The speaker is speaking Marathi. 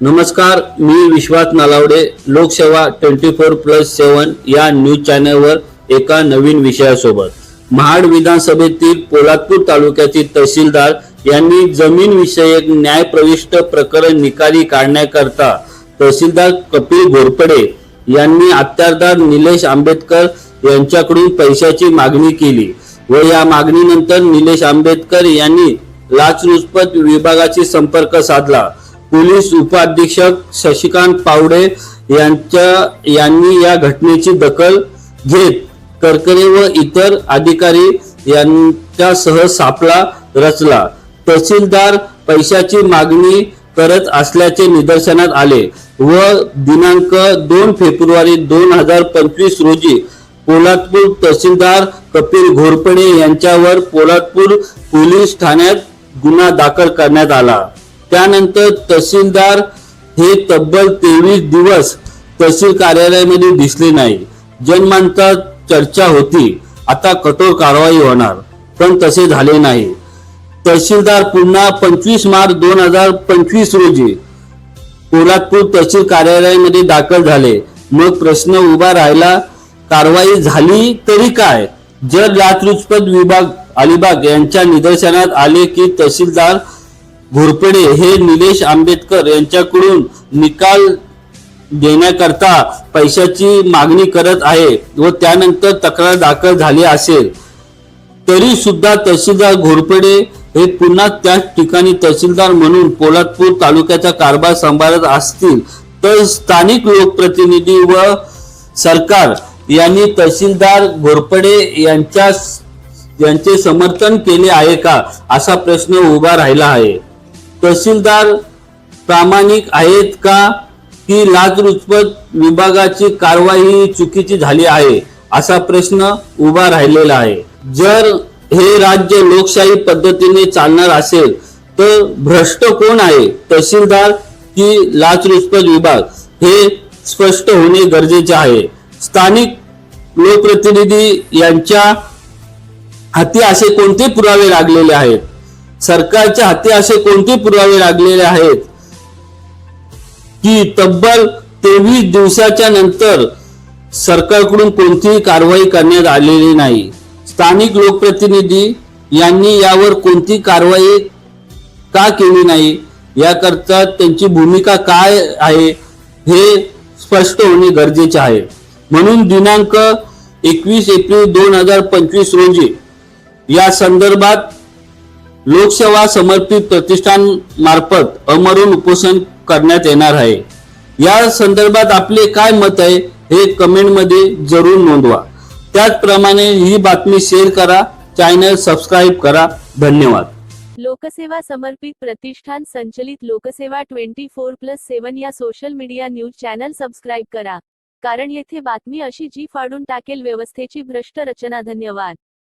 नमस्कार मी विश्वास नालावडे लोकसेवा ट्वेंटी फोर प्लस सेवन या न्यूज चॅनलवर एका नवीन विषयासोबत. महाड विधानसभेतील पोलादपूर तालुक्यातील तहसीलदार यांनी जमीन विषयक न्याय प्रविष्ट प्रकरण निकाली काढण्याकरता तहसीलदार कपिल घोरपडे यांनी अत्यारदार निलेश आंबेडकर यांच्याकडून पैशाची मागणी केली व या मागणीनंतर निलेश आंबेडकर यांनी लाचलुचपत विभागाशी संपर्क साधला. पोलीस उपाधीक्षक शशिकांत पावडे यांच्या यांनी या घटनेची दखल घेत करकरे व इतर अधिकारी यांच्यासह सापळा रचला. तहसीलदार पैशाची मागणी करत असल्याचे निदर्शनात आले व दिनांक दोन फेब्रुवारी दोन हजार पंचवीस रोजी पोलादपूर तहसीलदार कपिल घोरपडे यांच्यावर पोलादपूर पोलीस ठाण्यात गुन्हा दाखल करण्यात आला. त्यानंतर तहसीलदार हे तब्बल तेवीस दिवस तहसील कार्यालयामध्ये दिसले नाही. जनमानसात चर्चा होती. आता कठोर कारवाई होणार पण तसे झाले नाही. तहसीलदार पुन्हा पंचवीस मार्च दोन हजार पंचवीस रोजी पोलादपूर तहसील कार्यालयामध्ये दाखल झाले. मग प्रश्न उभा राहिला कारवाई झाली तरी काय? जर लाचलुचपत विभाग अलिबाग यांच्या निदर्शनात आले की तहसीलदार घोरपडे हे निलेश आंबेडकर यांच्याकडून निकाल देण्याकरता पैशाची मागणी करत आहे व त्यानंतर तक्रार दाखल झाली असेल. तरी सुद्धा तहसीलदार घोरपडे हे पुन्हा त्याच ठिकाणी तहसीलदार म्हणून पोलादपूर तालुक्याचा कारभार सांभाळत असतील तर स्थानिक लोकप्रतिनिधी व सरकार यांनी तहसीलदार घोरपडे यांच्या यांचे समर्थन केले आहे का? असा प्रश्न उभा राहिला आहे. तहसीलदार प्रामाणिक आहेत का? की लाचलुचपत विभागाची कारवाई ही चुकीची झाली आहे असा प्रश्न उभा राहिलेला आहे. जर हे राज्य लोकशाही पद्धतीने चालणार असेल तर भ्रष्ट कोण आहे? तहसीलदार की लाचलुचपत विभाग? हे स्पष्ट होणे गरजेचे आहे. स्थानिक लोकप्रतिनिधी यांच्या हाती असे कोणते पुरावे लागलेले आहेत? सरकारच्या हाती असे कोणते पुरावे लागलेले आहेत? की तब्बल तेवीस दिवसाच्या नंतर सरकारकडून कोणतीही कारवाई करण्यात आलेली नाही. स्थानिक लोकप्रतिनिधी यांनी यावर कोणती कारवाई का केली नाही? याकरता त्यांची भूमिका काय आहे? हे स्पष्ट होणे गरजेचे आहे. म्हणून दिनांक एकवीस एप्रिल दोन हजार पंचवीस रोजी या संदर्भात लोकसेवा समर्पित प्रतिष्ठान मार्फत अमरून उपोषण करण्यात येणार आहे. या संदर्भात आपले काय मत आहे हे कमेंटमध्ये जरूर नोंदवा. त्याचप्रमाणे ही बातमी शेअर करा चॅनल सबस्क्राईब करा. धन्यवाद. लोकसेवा समर्पित प्रतिष्ठान संचलित लोकसेवा ट्वेंटी फोर प्लस सेवन या social media news channel subscribe करा. कारण येथे बातमी अशी जी फाडून टाकेल व्यवस्थेची भ्रष्ट रचना धन्यवाद.